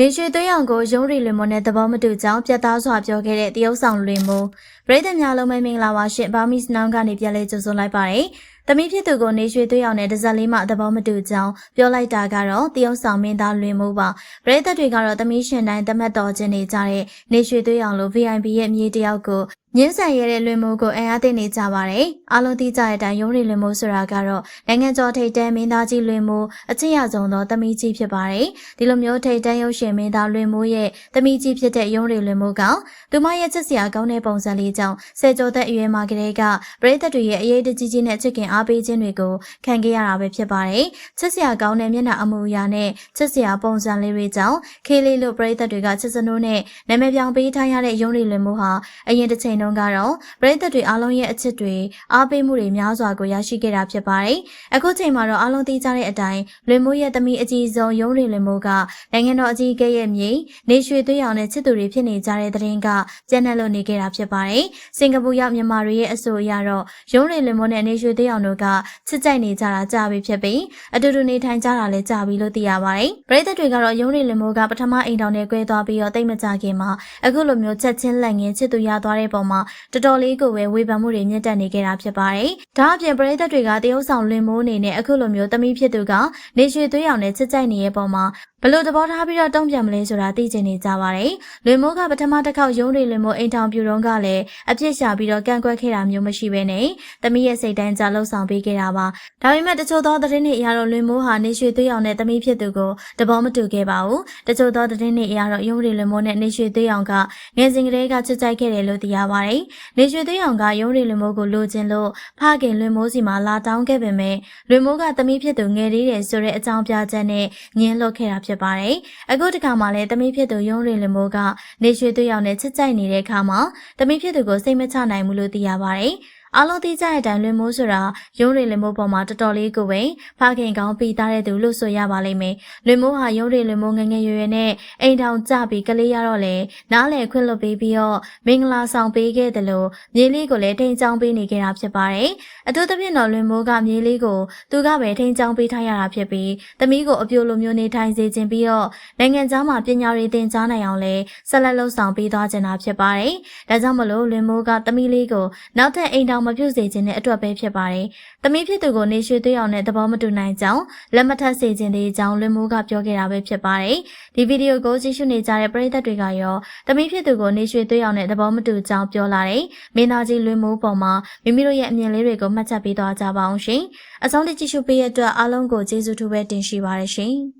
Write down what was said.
နေရွှေသွေးရောင်ကိုရုံးရီလွင်မွန်နဲ့သဘောမတူကြောင်းပြတ်သားစွာပြောခဲ့တဲ့တရုတ်ဆောင်လွင်မို့ပရိသတ်များလုံးပဲမင်္ဂလာပါရှင်ဘာမီစနောင်းကနေပြန်လဲကြိုဆိုလိုက်ပါတယ်။သမီးဖြစ်သူကိုနေရွှေသွေးရောင်နဲ့တစ်စက်လေးမှသဘောမတူကြောင်းပြောလိုက်တာကတော့တရုတ်ဆောင်မင်းသားလွင်မို့ပါ။ပရိသတ်တွေကတော့သမီးရှင်တိုင်းသတ်မှတ်တော်ခြင်းနေကြတဲ့နေရွှေသွေးရောင်လို VIP ရဲ့မြေတယောက်ကို ညင်းဆန်ရတဲ့လွင်မိုးကိုအင်အားသိနေကြပါတယ်။အားလုံးသိကြတဲ့အတိုင်းရုံးရီလွင်မိုးဆိုတာကတော့နိုင်ငံကျော်ထိတ်တန်းမင်းသားကြီးလွင်မိုးအချစ်ရဆုံးသောသမီးကြီးဖြစ်ပါတယ်။ဒီလိုမျိုးထိတ်တန်းရုပ်ရှင်မင်းသားလွင်မိုးရဲ့သမီးကြီးဖြစ်တဲ့ရုံးရီလွင်မိုးကသူမရဲ့ချစ်စရာကောင်းတဲ့ပုံစံလေးကြောင့်ဆယ်ကျော်သက်အရွယ်မှာကလေးကပရိသတ်တွေရဲ့အရေးတကြီးကြီးနဲ့ချစ်ခင်အားပေးခြင်းတွေကိုခံခဲ့ရတာပဲဖြစ်ပါတယ်။ချစ်စရာကောင်းတဲ့မျက်နှာအမူအရာနဲ့ချစ်စရာပုံစံလေးတွေကြောင့်ခေးလေးလို့ပရိသတ်တွေကချစ်စနိုးနဲ့နာမည်ပြောင်ပေးထားရတဲ့ရုံးရီလွင်မိုးဟာအရင်တစ်ချိန်တုန်းကတော့ပရိသတ်တွေအားလုံးရဲ့အချစ်တွေအားပေးမှုတွေများစွာကိုရရှိခဲ့တာဖြစ်ပါတယ်။အခုချိန်မှာတော့အားလုံးသိကြတဲ့အတိုင်းလွင်မိုးရဲ့သမီးအကြီးဆုံးရုံးရီလွင်မိုးကနိုင်ငံတော်အကြီးအကဲရဲ့မြေနေရွှေသွေးရောင်နဲ့ချစ်သူတွေဖြစ်နေကြတဲ့တဲ့ရင်ကကျန်းနယ်လို့နေခဲ့တာဖြစ်ပါတယ်။စင်ကာပူရောက်မြန်မာတွေရဲ့အဆိုအရတော့ရုံးရီလွင်မိုးနဲ့နေရွှေသွေးရောင်တို့ကချစ်ကြိုက်နေကြတာကြာပြီဖြစ်ပြီးအတူတူနေထိုင်ကြတာလည်းကြာပြီလို့သိရပါတယ်။ပရိသတ်တွေကတော့ရုံးရီလွင်မိုးကပထမအိမ်တောင်နဲ့꿰သွားပြီးတော့တိတ်မကြခင်မှာအခုလိုမျိုးချက်ချင်းလက်ငင်းချစ်သူရသွားတဲ့ပုံမှာတော်တော်လေးကိုပဲဝေဖန်မှုတွေမြင့်တက်နေခဲ့တာဖြစ်ပါတယ်။ဒါအပြင်ပရိသတ်တွေကတရုတ်ဆောင်လွင်မိုးအနေနဲ့အခုလိုမျိုးသမီးဖြစ်သူကနေရွှေသွေးရောင်နဲ့ချစ်ကြိုက်နေတဲ့ပုံမှာဘလို့သဘောထားပြီးတော့တုံ့ပြန်မလဲဆိုတာသိချင်နေကြပါတယ်။လွင်မိုးကပထမတစ်ခေါက်ရုံးတွေလွင်မိုးအိမ်ထောင်ပြူတော့ကလည်းအပြစ်ရှာပြီးတော့ကန့်ကွက်ခဲ့တာမျိုးမရှိဘဲနဲ့သမီးရဲ့စိတ်တိုင်းကြလှုပ်ဆောင်ပေးခဲ့တာပါ။ဒါပေမဲ့တချို့သောသတင်းတွေအရတော့လွင်မိုးဟာနေရွှေသွေးရောင်နဲ့သမီးဖြစ်သူကိုတဘောမတူခဲ့ပါဘူး။တချို့သောသတင်းတွေအရတော့ရုံးတွေလွင်မိုးနဲ့နေရွှေသွေးရောင်ကငယ်စဉ်ကတည်းကချစ်ကြိုက်ခဲ့တယ်လို့သိရပါတယ်။နေရွှေသွေးရောင်ကရုံးတွေလွင်မိုးကိုလိုချင်လို့ဖခင်လွင်မိုးစီမှာလာတောင်းခဲ့ပေမဲ့လွင်မိုးကသမီးဖြစ်သူငယ်လေးတယ်ဆိုတဲ့အကြောင်းပြချက်နဲ့ညှင်းလွတ်ခဲ့တာဖြစ်ပါတယ်။အခုတခါမှလည်းသမီးဖြစ်သူရုံးရင်လွင်မိုးကနေရွှေသွေးရောင်နဲ့ချစ်ကြိုက်နေတဲ့အခါမှာသမီးဖြစ်သူကိုစိတ်မချနိုင်ဘူးလို့သိရပါတယ်။ အားလုံးသိကြတဲ့အတိုင်းလွင်မိုးဆိုတာရုံးရီလွင်မိုးပေါ်မှာတော်တော်လေးကိုပဲဖခင်ကောင်းပြီးသားတဲ့သူလို့ဆိုရပါလိမ့်မယ်။လွင်မိုးဟာရုံးရီလွင်မိုးငငယ်ရွယ်ရွယ်နဲ့အိမ်ထောင်ကြပြီးကလေးရတော့လေနားလေခွင့်လွတ်ပေးပြီးတော့မင်္ဂလာဆောင်ပေးခဲ့တယ်လို့မြေးလေးကိုလည်းထိန်ချောင်းပေးနေခဲ့တာဖြစ်ပါတယ်။အထူးသဖြင့်တော့လွင်မိုးကမြေးလေးကိုသူကပဲထိန်ချောင်းပေးထားရတာဖြစ်ပြီးသမီးကိုအပြိုလိုမျိုးနေထိုင်စေခြင်းပြီးတော့နိုင်ငံသားမှာပညာရေးသင်ကြားနိုင်အောင်လဲဆက်လက်လှုပ်ဆောင်ပေးသွားကြတာဖြစ်ပါတယ်။ဒါကြောင့်မလို့လွင်မိုးကသမီးလေးကိုနောက်ထပ်အိမ်ထောင်မပြုတ်စေခြင်းနဲ့အတွက်ပဲဖြစ်ပါတယ်။သမီးဖြစ်သူကိုနေရွှေသွေးအောင်နဲ့သဘောမတူနိုင်ကြောင်းလက်မထပ်စေခြင်းတဲ့အကြောင်းလွင်မိုးကပြောခဲ့တာပဲဖြစ်ပါတယ်။ဒီဗီဒီယိုကိုကြည့်ရှုနေကြတဲ့ပရိသတ်တွေကရောသမီးဖြစ်သူကိုနေရွှေသွေးအောင်နဲ့သဘောမတူကြောင်းပြောလာတဲ့မင်းသားကြီးလွင်မိုးပေါ်မှာမိမိတို့ရဲ့အမြင်လေးတွေကိုမှတ်ချက်ပေးသွားကြပါအောင်ရှင်။အဆုံးထိကြည့်ရှုပေးရတဲ့အတွက်အားလုံးကိုကျေးဇူးထူးပဲတင်ရှိပါရရှင်။